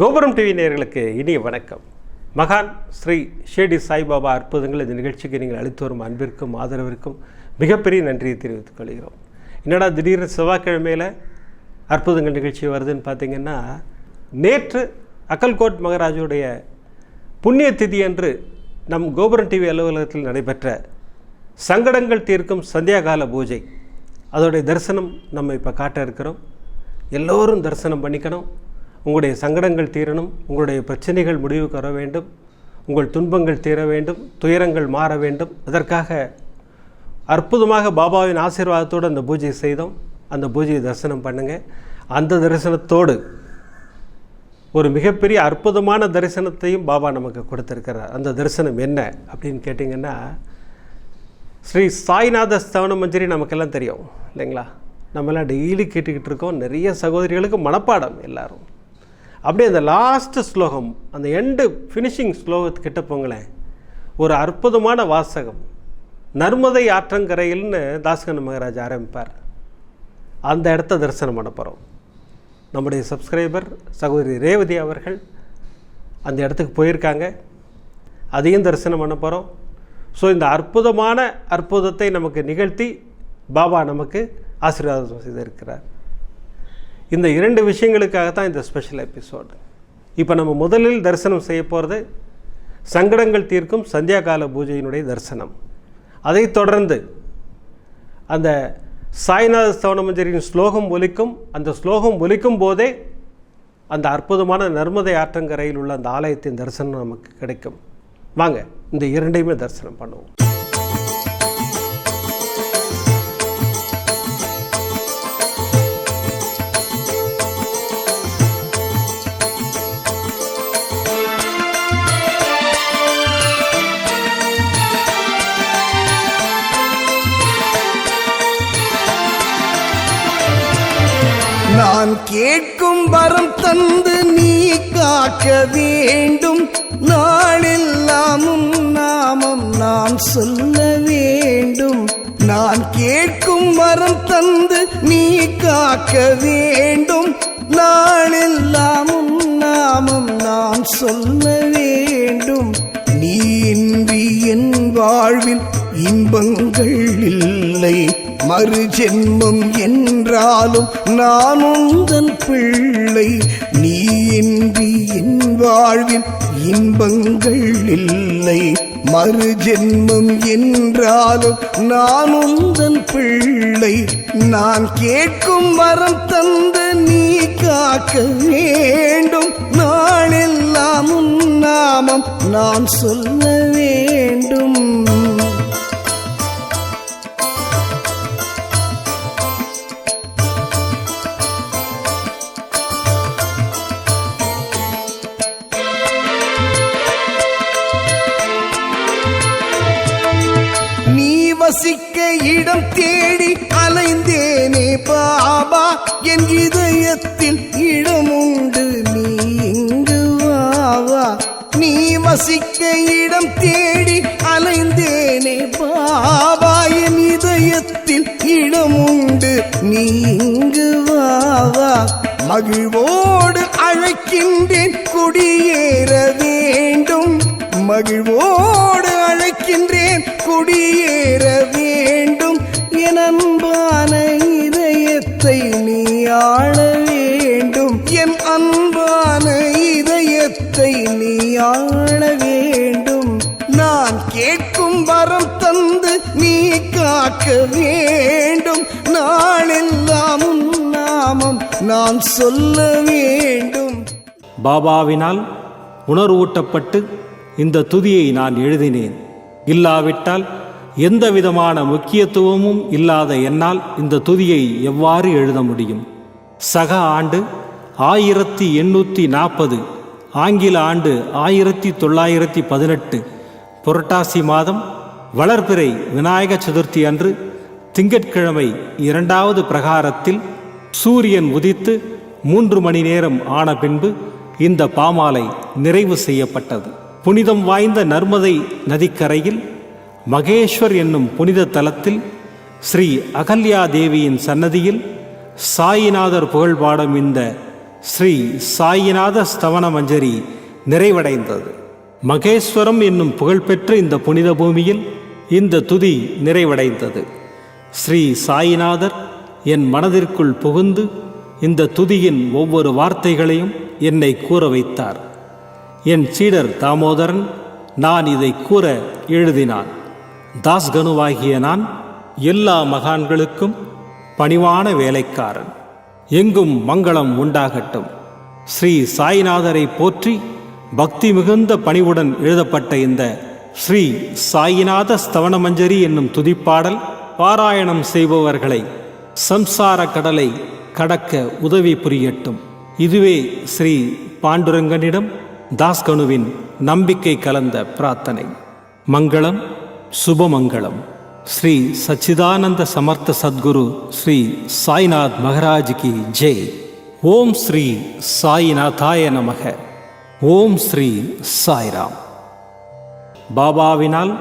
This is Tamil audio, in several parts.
கோபுரம் டிவி நேயர்களுக்கு இனிய வணக்கம். மகான் ஸ்ரீ ஷேடி சாய்பாபா அற்புதங்கள் இந்த நிகழ்ச்சிக்கு நீங்கள் அளித்து வரும் அன்பிற்கும் ஆதரவிற்கும் மிகப்பெரிய நன்றியை தெரிவித்துக் கொள்கிறோம். என்னடா திடீர்னு செவ்வாய்க்கிழமையில் அற்புதங்கள் நிகழ்ச்சி வருதுன்னு பார்த்தீங்கன்னா நேற்று அக்கல்கோட் மகராஜுடைய புண்ணிய திதி அன்று நம் கோபுரம் டிவி அலுவலகத்தில் நடைபெற்ற சங்கடங்கள் தீர்க்கும் சந்தியாகால பூஜை அதோடைய தரிசனம் நம்ம இப்போ காட்ட இருக்கிறோம். எல்லோரும் தரிசனம் பண்ணிக்கணும். உங்களுடைய சங்கடங்கள் தீரணும் உங்களுடைய பிரச்சனைகள் முடிவுக்கு வர வேண்டும் உங்கள் துன்பங்கள் தீர வேண்டும் துயரங்கள் மாற வேண்டும். அதற்காக அற்புதமாக பாபாவின் ஆசீர்வாதத்தோடு அந்த பூஜை செய்தோம். அந்த பூஜையை தரிசனம் பண்ணுங்கள் அந்த தரிசனத்தோடு ஒரு மிகப்பெரிய அற்புதமான தரிசனத்தையும் பாபா நமக்கு கொடுத்துருக்கிறார். அந்த தரிசனம் என்ன அப்படின்னு கேட்டிங்கன்னா ஸ்ரீ சாய்நாத ஸ்தவன மஞ்சரி நமக்கெல்லாம் தெரியும் இல்லைங்களா? நம்மளாம் டெய்லி கேட்டுக்கிட்டு இருக்கோம். நிறைய சகோதரிகளுக்கு மனப்பாடம் எல்லாரும். அப்படியே அந்த லாஸ்ட்டு ஸ்லோகம் அந்த எண்டு ஃபினிஷிங் ஸ்லோகத்துக்கிட்ட போங்களேன். ஒரு அற்புதமான வாசகம். நர்மதை ஆற்றங்கரையில்னு தாஸ்கன் மகராஜ் ஆரம்பிப்பார். அந்த இடத்த தரிசனம் பண்ண போகிறோம் நம்முடைய சப்ஸ்கிரைபர் சகோதரி ரேவதி அவர்கள் அந்த இடத்துக்கு போயிருக்காங்க. அதையும் தரிசனம் பண்ண போகிறோம் ஸோ இந்த அற்புதமான அற்புதத்தை நமக்கு நிகழ்த்தி பாபா நமக்கு ஆசீர்வாதம் செய்திருக்கிறார். இந்த இரண்டு விஷயங்களுக்காக தான் இந்த ஸ்பெஷல் எபிசோடு இப்போ நம்ம முதலில் தரிசனம் செய்ய போகிறது சங்கடங்கள் தீர்க்கும் சந்தியாகால பூஜையினுடைய தரிசனம். அதைத் தொடர்ந்து அந்த சாய்நாத சவணமஞ்சரியின் ஸ்லோகம் ஒலிக்கும் அந்த ஸ்லோகம் ஒலிக்கும் போதே அந்த அற்புதமான நர்மதை ஆற்றங்கரையில் உள்ள அந்த ஆலயத்தின் தரிசனம் நமக்கு கிடைக்கும். வாங்க இந்த இரண்டையுமே தரிசனம் பண்ணுவோம். கேட்கும் வரம் தந்து நீ காக்க வேண்டும். நாளெல்லாம் நாமம் நாம் சொல்ல வேண்டும். நான் கேட்கும் வரம் தந்து நீ காக்க வேண்டும். நாளெல்லாம் நாமம் நாம் சொல்ல வேண்டும். நீ இன்றி என் வாழ்வில் இன்பங்கள் இல்லை. மறு ஜென்மம் என்றாலும் நான் உந்தன் பிள்ளை. நீ இன்றி என் வாழ்வில் இன்பங்கள் இல்லை. மறு ஜென்மம் என்றாலும் நான் உந்தன் பிள்ளை. நான் கேட்கும் வரம் தந்த நீ காக்க வேண்டும். நாளெல்லாம் உன் நாமம் நான் சொல்ல வேண்டும். வசிக்க இடம் தேடி அலைந்தேனே பாபா. என் இதயத்தில் இடமுண்டு நீ இங்கு வாவா நீ வசிக்க இடம் தேடி அலைந்தேனே பாபா. என் இதயத்தில் இடமுண்டு நீ இங்கு வாவா மகிழ்வோடு அழைக்கின்றேன் குடியேற வேண்டும். மகிழ்வோடு அழைக்கின்றேன் குடியேற நீ ஆள வேண்டும். என் அன்பான இதயத்தை நீ ஆள வேண்டும். நான் கேட்கும் வரம் தந்து நீ காக்க வேண்டும். நாளெல்லாம் நாமம் நான் சொல்ல வேண்டும். பாபாவினால் உணர்வூட்டப்பட்டு இந்த துதியை நான் எழுதினேன். இல்லாவிட்டால் எந்த விதமான முக்கியத்துவமும் இல்லாத என்னால் இந்த துதியை எவ்வாறு எழுத முடியும்? சக ஆண்டு ஆயிரத்தி எண்ணூற்றி நாற்பது ஆங்கில ஆண்டு ஆயிரத்தி தொள்ளாயிரத்தி பதினெட்டு புரட்டாசி மாதம் வளர்பிறை விநாயக சதுர்த்தி அன்று திங்கட்கிழமை இரண்டாவது பிரகாரத்தில் சூரியன் உதித்து மூன்று மணி நேரம் ஆன பின்பு இந்த பாமாலை நிறைவு செய்யப்பட்டது. புனிதம் வாய்ந்த நர்மதை நதிக்கரையில் மகேஸ்வர் என்னும் புனித தலத்தில் ஸ்ரீ அகல்யா தேவியின் சன்னதியில் சாயிநாதர் புகழ் பாடும் இந்த ஸ்ரீ சாயிநாத ஸ்தவன மஞ்சரி நிறைவடைந்தது. மகேஸ்வரம் என்னும் புகழ்பெற்ற இந்த புனித பூமியில் இந்த துதி நிறைவடைந்தது. ஸ்ரீ சாயிநாதர் என் மனதிற்குள் புகுந்து இந்த துதியின் ஒவ்வொரு வார்த்தைகளையும் என்னை கூற வைத்தார். என் சீடர் தாமோதரன் நான் இதை கூற எழுதினான். தாஸ்கனுவாகிய நான் எல்லா மகான்களுக்கும் பணிவான வேலைக்காரன். எங்கும் மங்களம் உண்டாகட்டும். ஸ்ரீ சாய்நாதரை போற்றி பக்தி மிகுந்த பணிவுடன் எழுதப்பட்ட இந்த ஸ்ரீ சாயிநாத ஸ்தவனமஞ்சரி என்னும் துதிப்பாடல் பாராயணம் செய்பவர்களை சம்சார கடலை கடக்க உதவி புரியட்டும். இதுவே ஸ்ரீ பாண்டுரங்கனிடம் தாஸ்கனுவின் நம்பிக்கை கலந்த பிரார்த்தனை. மங்களம் சுபமங்களம். ஸ்ரீ சச்சிதானந்த சமர்த்த சத்குரு ஸ்ரீ சாய்நாத் மகராஜ் கி ஜெய். ஓம் ஸ்ரீ சாய்நாதாய நமக. ஓம் ஸ்ரீ சாய்ராம். பாபாவினால்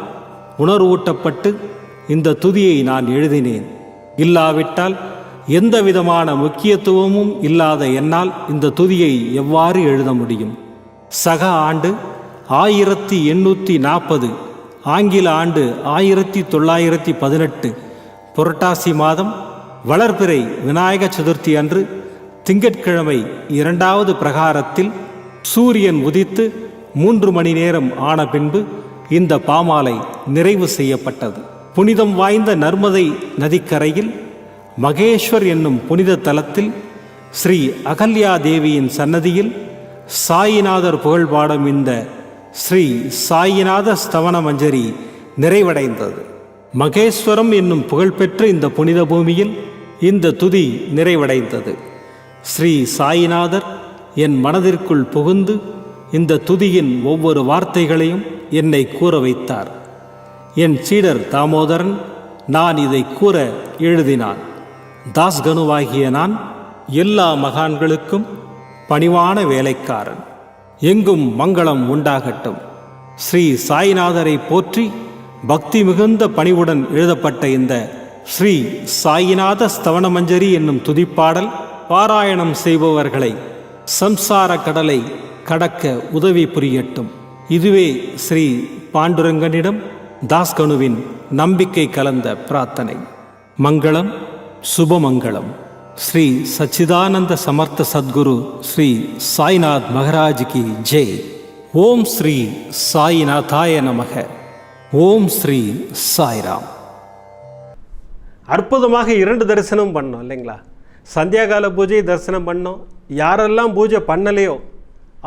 உணர்வூட்டப்பட்டு இந்த துதியை நான் எழுதினேன். இல்லாவிட்டால் எந்த விதமான முக்கியத்துவமும் இல்லாத என்னால் இந்த துதியை எவ்வாறு எழுத முடியும்? சக ஆண்டு ஆயிரத்தி எண்ணூற்றி நாற்பது ஆங்கில ஆண்டு ஆயிரத்தி தொள்ளாயிரத்தி பதினெட்டு புரட்டாசி மாதம் வளர்பிறை விநாயக சதுர்த்தி அன்று திங்கட்கிழமை இரண்டாவது பிரகாரத்தில் சூரியன் உதித்து மூன்று மணி நேரம் ஆன பின்பு இந்த பாமாலை நிறைவு செய்யப்பட்டது. புனிதம் வாய்ந்த நர்மதை நதிக்கரையில் மகேஸ்வர் என்னும் புனித தலத்தில் ஸ்ரீ அகல்யா தேவியின் சன்னதியில் சாயிநாதர் புகழ்பாடும் இந்த ஸ்ரீ சாயிநாத ஸ்தவன மஞ்சரி நிறைவடைந்தது. மகேஸ்வரம் என்னும் புகழ்பெற்ற இந்த புனித பூமியில் இந்த துதி நிறைவடைந்தது. ஸ்ரீ சாயிநாதர் என் மனதிற்குள் புகுந்து இந்த துதியின் ஒவ்வொரு வார்த்தைகளையும் என்னை கூற வைத்தார். என் சீடர் தாமோதரன் நான் இதை கூற எழுதினான். தாஸ்கனுவாகிய நான் எல்லா மகான்களுக்கும் பணிவான வேலைக்காரன். எங்கும் மங்களம் உண்டாகட்டும். ஸ்ரீ சாய்நாதரை போற்றி பக்தி மிகுந்த பணிவுடன் எழுதப்பட்ட இந்த ஸ்ரீ சாயிநாத ஸ்தவனமஞ்சரி என்னும் துதிப்பாடல் பாராயணம் செய்பவர்களை சம்சார கடலை கடக்க உதவி புரியட்டும். இதுவே ஸ்ரீ பாண்டுரங்கனிடம் தாஸ்கனுவின் நம்பிக்கை கலந்த பிரார்த்தனை. மங்களம் சுபமங்களம். ஸ்ரீ சச்சிதானந்த சமர்த்த சத்குரு ஸ்ரீ சாய்நாத் மகராஜ் கி ஜெய். ஓம் ஸ்ரீ சாய்நாதாய நமக. ஓம் ஸ்ரீ சாய்ராம். அற்புதமாக இரண்டு தரிசனம் பண்ணோம் இல்லைங்களா? சந்தியாகால பூஜை தரிசனம் பண்ணோம். யாரெல்லாம் பூஜை பண்ணலையோ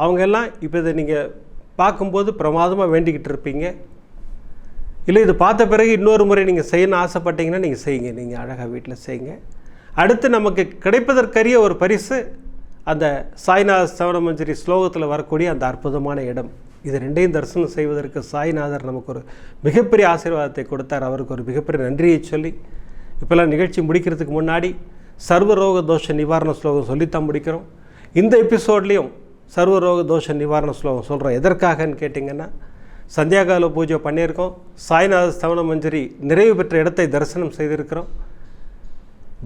அவங்கெல்லாம் இப்போ இதை நீங்கள் பார்க்கும்போது பிரமாதமாக வேண்டிக்கிட்டு இருப்பீங்க. இல்லை இது பார்த்த பிறகு இன்னொரு முறை நீங்கள் செய்யணும்னு ஆசைப்பட்டீங்கன்னா நீங்கள் செய்யுங்க. நீங்கள் அழகாக வீட்டில் செய்யுங்க. அடுத்து நமக்கு கிடைப்பதற்கரிய ஒரு பரிசு அந்த சாய்நாத சவணமஞ்சரி ஸ்லோகத்தில் வரக்கூடிய அந்த அற்புதமான இடம். இது ரெண்டையும் தரிசனம் செய்வதற்கு சாய்நாதர் நமக்கு ஒரு மிகப்பெரிய ஆசீர்வாதத்தை கொடுத்தார். அவருக்கு ஒரு மிகப்பெரிய நன்றியை சொல்லி இப்போல்லாம் நிகழ்ச்சி முடிக்கிறதுக்கு முன்னாடி சர்வரோக தோஷ நிவாரண ஸ்லோகம் சொல்லித்தான் முடிக்கிறோம். இந்த எபிசோட்லேயும் சர்வரோக தோஷ நிவாரண ஸ்லோகம் சொல்கிறோம் எதற்காகன்னு கேட்டிங்கன்னா சந்தியாகால பூஜை பண்ணியிருக்கோம். சாய்நாத ஸ்தவன மஞ்சரி நிறைவு பெற்ற இடத்தை தரிசனம் செய்திருக்கிறோம்.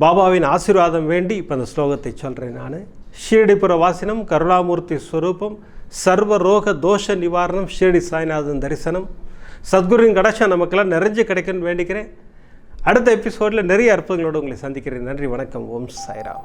பாபாவின் ஆசீர்வாதம் வேண்டி இப்போ அந்த ஸ்லோகத்தை சொல்கிறேன் நான். ஷீரடிபுர வாசினம் கருணாமூர்த்தி ஸ்வரூபம் சர்வ ரோக தோஷ நிவாரணம் ஷீரடி சாய்நாதன் தரிசனம். சத்குருவின் கடாட்சம் நமக்கெல்லாம் நிறைஞ்சு கிடைக்கும்னு வேண்டிக்கிறேன். அடுத்த எபிசோடில் நிறைய அற்புதங்களோடு உங்களை சந்திக்கிறேன். நன்றி வணக்கம். ஓம் சாய்ராம்.